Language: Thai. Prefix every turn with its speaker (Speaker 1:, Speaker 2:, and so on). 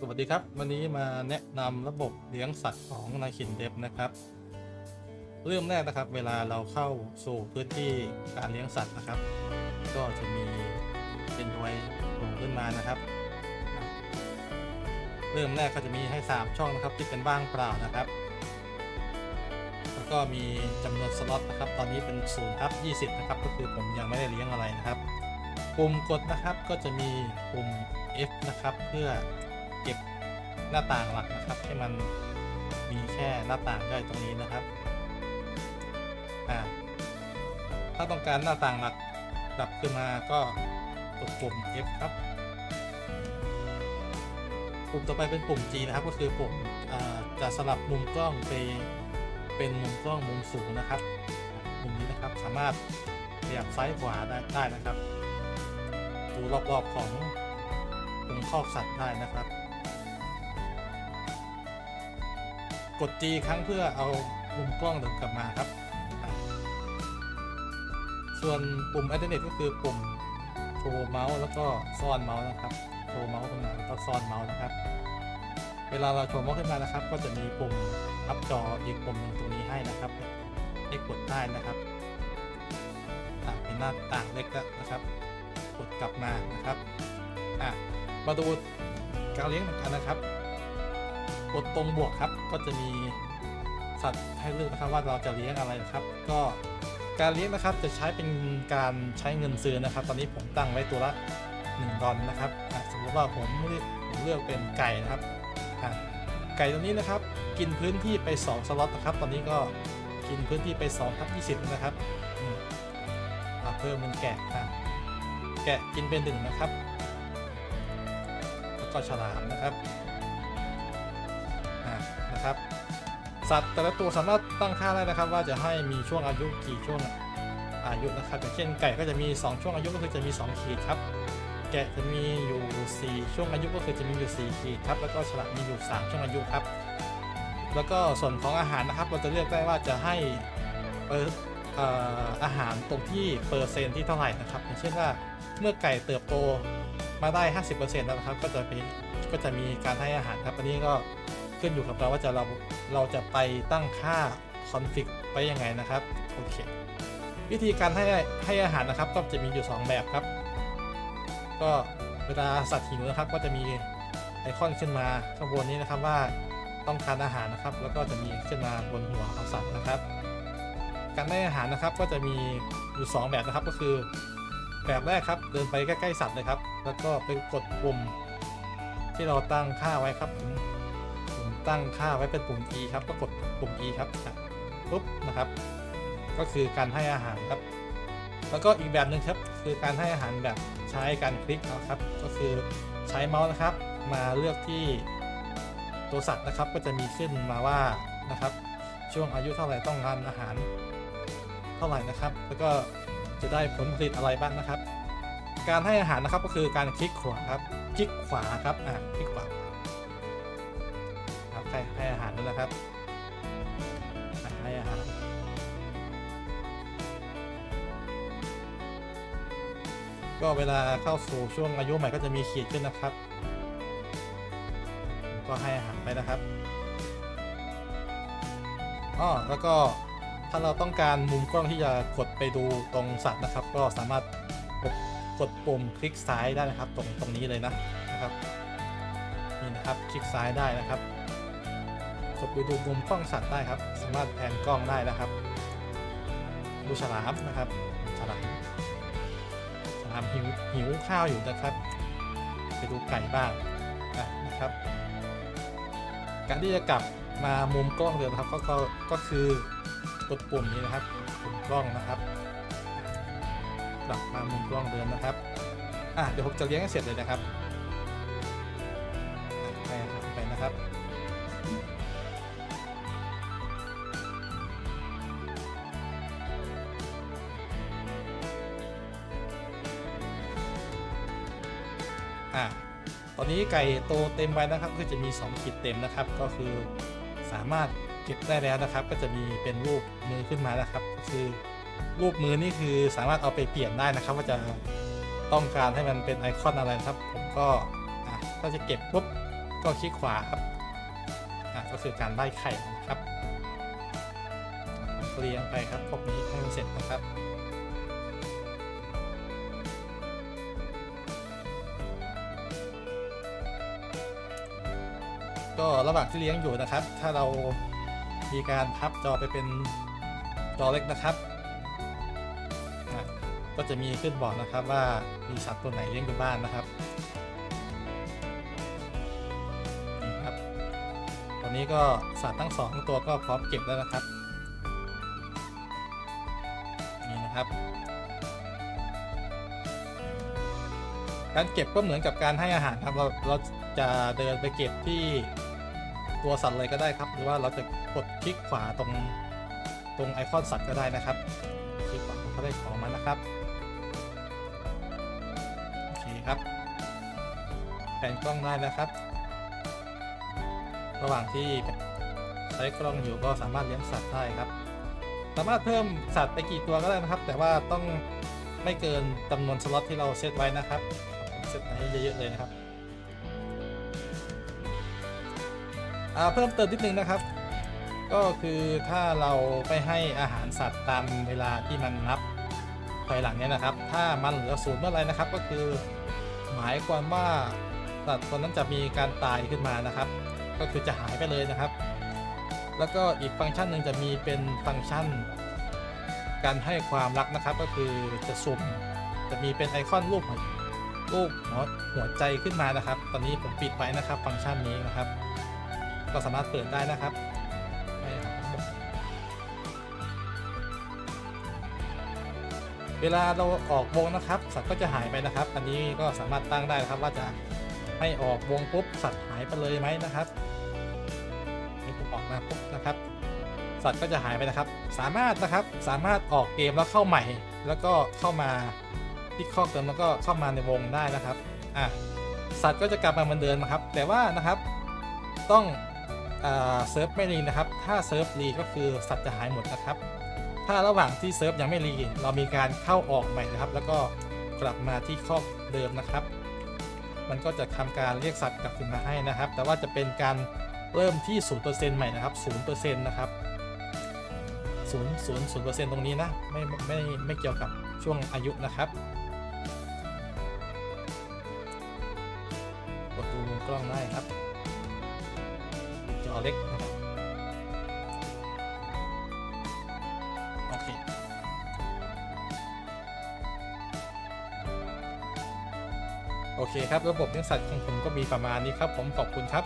Speaker 1: สวัสดีครับ วันนี้มาแนะนำระบบเลี้ยงสัตว์ของนาคินเดฟนะครับ เริ่มแรกนะครับ เวลาเราเข้าสู่พื้นที่การเลี้ยงสัตว์นะครับ ก็จะมีเป็นไว้โผล่ขึ้นมานะครับ เริ่มแรกก็จะมีให้ 3 ช่องนะครับที่เป็นว่างเปล่านะครับ แล้วก็มีจำนวนสล็อตนะครับ ตอนนี้เป็น0ทับ20นะครับ ก็คือผมยังไม่ได้เลี้ยงอะไรนะครับ ปุ่มกดนะครับก็จะมีปุ่ม F นะครับเพื่อ เก็บหน้าต่างหลักนะครับให้มันมีแค่หน้าต่างย่อยตรงนี้นะครับอ่าถ้าต้องการหน้าต่างหลักดับขึ้นมาก็กดปุ่ม F ครับ ปุ่มต่อไปเป็นปุ่ม G นะครับ ก็คือปุ่มจะสลับมุมกล้องไปเป็นมุมกล้องมุมสูงนะครับ มุมนี้นะครับสามารถขยับซ้ายขวาได้ได้นะครับ ดูรอบๆของตรงคอกสัตว์ได้นะครับ กด G ครั้งเพื่อเอามุมกล้องเดินกลับมาครับ ส่วนปุ่ม Alternate ก็คือปุ่มโชว์เมาส์แล้วก็ซ่อนเมาส์นะครับ โชว์เมาส์ขึ้นมาแล้วก็ซ่อนเมาส์นะครับ เวลาเราโชว์เมาส์ขึ้นมานะครับ ก็จะมีปุ่มอัพจออีกปุ่มหนึ่งตรงนี้ให้นะครับให้กดได้นะครับเป็นหน้าต่างเล็กแล้วนะครับ กดกลับมานะครับ อะ มาดูการเลี้ยงกันนะครับ ดตรงบวกครับ ก็จะมีสัตว์ให้เลือกนะครับว่าเราจะเลี้ยงอะไรนะครับ ก็การเลี้ยงนะครับจะใช้เป็นการใช้เงินซื้อนะครับ ตอนนี้ผมตั้งไว้ตัวละ1ดอลนะครับสมมติว่าผมเลือกผมเลือกเป็นไก่นะครับไก่ตัวนี้นะครับ กินพื้นที่ไป 2 สล็อตนะครับ ตอนนี้ก็กินพื้นที่ไป2ทับ20 นะครับเพิ่มเป็นแกะแกะกินเป็นหนึ่งนะครับ แล้วก็ฉลามนะครับ นะครับ สัตว์แต่ละตัวสามารถตั้งค่าได้นะครับ ว่าจะให้มีช่วงอายุกี่ช่วงอายุนะครับอย่างเช่นไก่ก็จะมี 2 ช่วงอายุก็คือจะมี 2 ขีดครับ แกะจะมีอยู่ 4 ช่วงอายุก็คือจะมีอยู่ 4 ขีดครับ แล้วก็ฉลามมีอยู่ 3 ช่วงอายุครับ แล้วก็ส่วนของอาหารนะครับ เราจะเลือกได้ว่าจะให้เปิดเอ่ออาหารตรงที่เปอร์เซ็นต์ที่เท่าไหร่นะครับ อย่างเช่นว่าเมื่อไก่เติบโตมาได้ 50%แล้วนะครับ ก็จะมีก็จะมีการให้อาหารครับ อันนี้ก็ ขึ้นอยู่กับเราว่าจะเราเราจะไปตั้งค่าคอนฟิกไปยังไงนะครับโอเควิธีการให้ให้อาหารนะครับ ก็จะมีอยู่ 2 แบบครับ ก็เวลาสัตว์หิวนะครับก็จะมีไอคอนขึ้นมาข้างบนนี้นะครับว่าต้องการอาหารนะครับ แล้วก็จะมีขึ้นมาบนหัวของสัตว์นะครับ การได้อาหารนะครับก็จะมีอยู่ 2 แบบนะครับก็คือ แบบแรกครับเดินไปใกล้ๆสัตว์เลยครับ แล้วก็ไปกดปุ่มที่เราตั้งค่าไว้ครับ ตั้งค่าไว้เป็นปุ่ม E ครับก็กดปุ่ม E ครับปุ๊บนะครับ ก็คือการให้อาหารครับ แล้วก็อีกแบบหนึ่งครับคือการให้อาหารแบบใช้การคลิกเอาครับ ก็คือใช้เมาส์นะครับ มาเลือกที่ตัวสัตว์นะครับ ก็จะมีขึ้นมาว่านะครับ ช่วงอายุเท่าไหร่ต้องการอาหารเท่าไหร่นะครับ แล้วก็จะได้ผลผลิตอะไรบ้างนะครับ การให้อาหารนะครับก็คือการคลิกขวาครับ คลิกขวาครับอ่าคลิกขวา ให้ให้อาหารด้วนะครับให้อาหารก็เวลาเข้าสู่ช่วงอายุใหม่ก็จะมีขีดขึ้นนะครับ ก็ให้อาหารไปนะครับอ้อแล้วก็ถ้าเราต้องการมุมกล้องที่จะกดไปดูตรงสัตว์นะครับ ก็สามารถกดกดปุ่มคลิกซ้ายได้นะครับ ตรงตรงนี้เลยนะนะครับนี่นะครับคลิกซ้ายได้นะครับ กดไปดูมุมกล้องสัตว์ได้ครับ สามารถแผนกล้องได้นะครับ ดูฉลามนะครับฉลามฉลามหิวหิวข้าวอยู่นะครับ ไปดูไก่บ้างะนะครับ การที่จะกลับมามุมกล้องเดิมนะครับก็ก็ก็คือกดปุ่มนี้นะครับปุ่มกล้องนะครับ กลับมามุมกล้องเดิมนะครับอะเดี๋ยวผมจะเลี้ยงให้เสร็จเลยนะครับ ตอนนี้ไก่โตเต็มไปนะครับก็จะมี 2 ขีดเต็มนะครับ ก็คือสามารถเก็บได้แล้วนะครับ ก็จะมีเป็นรูปมือขึ้นมานะครับคือรูปมือนี่คือสามารถเอาไปเปลี่ยนได้นะครับ ว่าจะต้องการให้มันเป็นไอคอนอะไรครับผมก็ถ้าจะเก็บปุ๊บก็คลิกขวาครับก็คือการไล่ไข่นะครับเรียงไปครับพวกนี้ให้มันเสร็จนะครับ ระหว่างที่เลี้ยงอยู่นะครับ ถ้าเรามีการพับจอไปเป็นจอเล็กนะครับอะก็จะมีขึ้นบอกนะครับว่ามีสัตว์ตัวไหนเลี้ยงอยู่บ้านนะครับนี่ครับตอนนี้ก็สัตว์ทั้งสองตัวก็พร้อมเก็บแล้วนะครับนี่นะครับการเก็บก็เหมือนกับการให้อาหารครับเราเราจะเดินไปเก็บที่ ตัวสัตว์เลยก็ได้ครับ หรือว่าเราจะกดคลิกขวาตรงตรงไอคอนสัตว์ก็ได้นะครับคลิกขวาก็ได้ของมานนะครับโอเคครับแผนกล้องได้นะครับ ระหว่างที่ใช้กล้องอยู่ก็สามารถเลี้ยงสัตว์ได้ครับ สามารถเพิ่มสัตว์ไปกี่ตัวก็ได้นะครับ แต่ว่าต้องไม่เกินจำนวนสล็อตที่เราเซตไว้นะครับเซตไว้เยอะๆเลยนะครับ อ่าเพิ่มเติมนิดนึงนะครับ ก็คือถ้าเราไปให้อาหารสัตว์ตามเวลาที่มันนับถอยหลังเนี่ยนะครับ ถ้ามันเหลือศูนย์เมื่อไรนะครับ ก็คือหมายความว่าสัตว์ตัวนั้นจะมีการตายขึ้นมานะครับ ก็คือจะหายไปเลยนะครับ แล้วก็อีกฟังก์ชันหนึ่งจะมีเป็นฟังก์ชัน การให้ความรักนะครับ ก็คือจะสุ่มจะมีเป็นไอคอนรูปหัวรูปหัวหัวใจขึ้นมานะครับ ตอนนี้ผมปิดไว้นะครับ ฟังก์ชันนี้นะครับ ก็สามารถเปิดได้นะครับเวลาเราออกวงนะครับ สัตว์ก็จะหายไปนะครับ อันนี้ก็สามารถตั้งได้นะครับว่าจะให้ออกวงปุ๊บสัตว์หายไปเลยไหมนะครับนี่ผมออกมาปุ๊บนะครับ สัตว์ก็จะหายไปนะครับ สามารถนะครับสามารถออกเกมแล้วเข้าใหม่ แล้วก็เข้ามาที่ข้อเติมแล้วก็เข้ามาในวงได้นะครับอะสัตว์ก็จะกลับมาเหมือนเดิมนะครับ แต่ว่านะครับ ต้อง เซิร์ฟไม่รีนะครับ ถ้าเซิร์ฟรีก็คือสัตว์จะหายหมดนะครับ ถ้าระหว่างที่เซิร์ฟยังไม่รีเรามีการเข้าออกใหม่นะครับ แล้วก็กลับมาที่ข้อเดิมนะครับ มันก็จะทำการเรียกสัตว์กลับคืนมาให้นะครับ แต่ว่าจะเป็นการเริ่มที่ 0%ใหม่นะครับ 0%นะครับศูนย์ศูนย์ศูนย์เปอร์เซ็นต์ตรงนี้นะ ไม่ไม่ไม่เกี่ยวกับช่วงอายุนะครับกดดูมุมกล้องได้ครับ จอเล็กนะครับโอเคโอเคครับ ระบบเลี้ยงสัตว์ของผมก็มีประมาณนี้ครับ ผมขอบคุณครับ